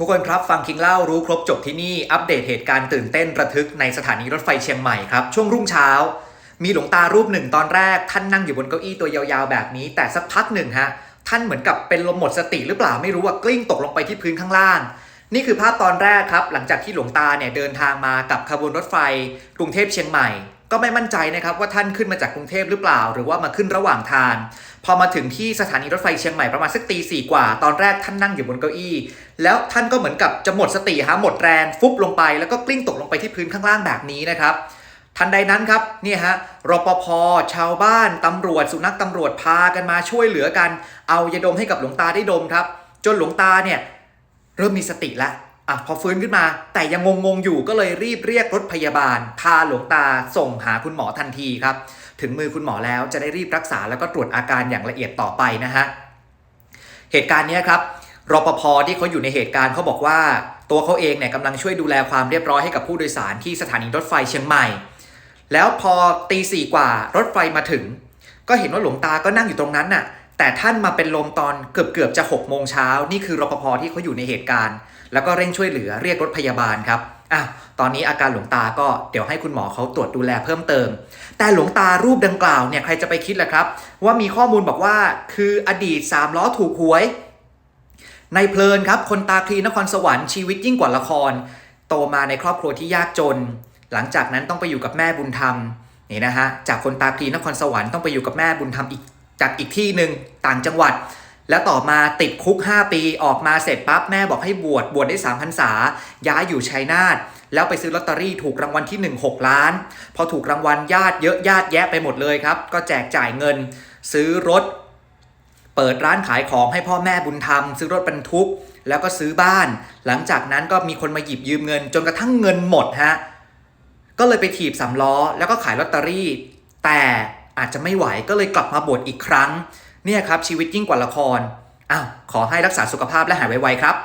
ทุกคนครับฟังคิงเล่ารู้ครบจบที่นี่อัปเดตเหตุการณ์ตื่นเต้นระทึกในสถานีรถไฟเชียงใหม่ครับ ช่วงรุ่งเช้า มีหลวงตารูปหนึ่งตอนแรก ท่านนั่งอยู่บนเก้าอี้ตัวยาวๆแบบนี้ แต่สักพักหนึ่งฮะท่านเหมือนกับเป็นลมหมดสติหรือเปล่าไม่รู้ว่ากลิ้งตกลงไปที่พื้นข้างล่าง นี่คือภาพตอนแรกครับ หลังจากที่หลวงตาเนี่ยเดินทางมากับขบวนรถไฟ กรุงเทพเชียงใหม่ ก็ไม่มั่นใจนะครับว่าท่านขึ้นมาจากกรุงเทพหรือเปล่า หรือว่ามาขึ้นระหว่างทาง พอมาถึงที่สถานีรถไฟเชียงใหม่ประมาณสักตีสี่กว่า ตอนแรกท่านนั่งอยู่บนเก้าอี้ แล้วท่านก็เหมือนกับจะหมดสติฮะหมดแรงฟุบลงไป แล้วก็กลิ้งตกลงไปที่พื้นข้างล่างแบบนี้นะครับทันใดนั้นครับนี่ฮะรปภชาวบ้านตำรวจ สุนัขตำรวจพากันมาช่วยเหลือกัน เอายาดมให้กับหลวงตาได้ดมครับ จนหลวงตาเนี่ยเริ่มมีสติแล้ว อะพอฟื้นขึ้นมา แต่ยังงงๆอยู่ก็เลยรีบเรียกรถพยาบาล พาหลวงตาส่งหาคุณหมอทันทีครับ ถึงมือคุณหมอแล้วจะได้รีบรักษาแล้วก็ตรวจอาการอย่างละเอียดต่อไปนะฮะเหตุการณ์นี้ครับรปภที่เขาอยู่ในเหตุการณ์เขาบอกว่า ตัวเขาเองเนี่ยกำลังช่วยดูแลความเรียบร้อยให้กับผู้โดยสารที่สถานีรถไฟเชียงใหม่ แล้วพอตีสี่กว่ารถไฟมาถึง ก็เห็นว่าหลวงตาก็นั่งอยู่ตรงนั้นน่ะ แต่ท่านมาเป็นลมตอนเกือบเกือบๆจะ6กโมงเช้านี่คือรปภที่เขาอยู่ในเหตุการณ์ แล้วก็เร่งช่วยเหลือเรียกรถพยาบาลครับอะตอนนี้อาการหลวงตาก็เดี๋ยวให้คุณหมอเขาตรวจดูแลเพิ่มเติม แต่หลวงตารูปดังกล่าวเนี่ยใครจะไปคิดล่ะครับ ว่ามีข้อมูลบอกว่าคืออดีตสามล้อถูกหวย ในเพลินครับ คนตาคลีนครสวรรค์ชีวิตยิ่งกว่าละคร โตมาในครอบครัวที่ยากจน หลังจากนั้นต้องไปอยู่กับแม่บุญธรรมนี่นะฮะจากคนตาคลีนครสวรรค์ต้องไปอยู่กับแม่บุญธรรมอีก จากอีกที่หนึ่งต่างจังหวัด แล้วต่อมาติดคุก 5 ปีออกมาเสร็จปั๊บแม่บอกให้บวชบวชได้3พรรษา ย้ายอยู่ชัยนาทแล้วไปซื้อลอตเตอรี่ถูกรางวัลที่ 1 6 ล้าน พอถูกรางวัลญาติเยอะญาติแยะไปหมดเลยครับ ก็แจกจ่ายเงิน ซื้อรถ เปิดร้านขายของให้พ่อแม่บุญธรรม ซื้อรถบรรทุก แล้วก็ซื้อบ้าน หลังจากนั้นก็มีคนมาหยิบยืมเงิน จนกระทั่งเงินหมดฮะก็เลยไปถีบสำล้อแล้วก็ขายลอตเตอรี่ แต่ อาจจะไม่ไหวก็เลยกลับมาบวชอีกครั้ง เนี่ยครับชีวิตยิ่งกว่าละครอ้าวขอให้รักษาสุขภาพและหายไวๆครับ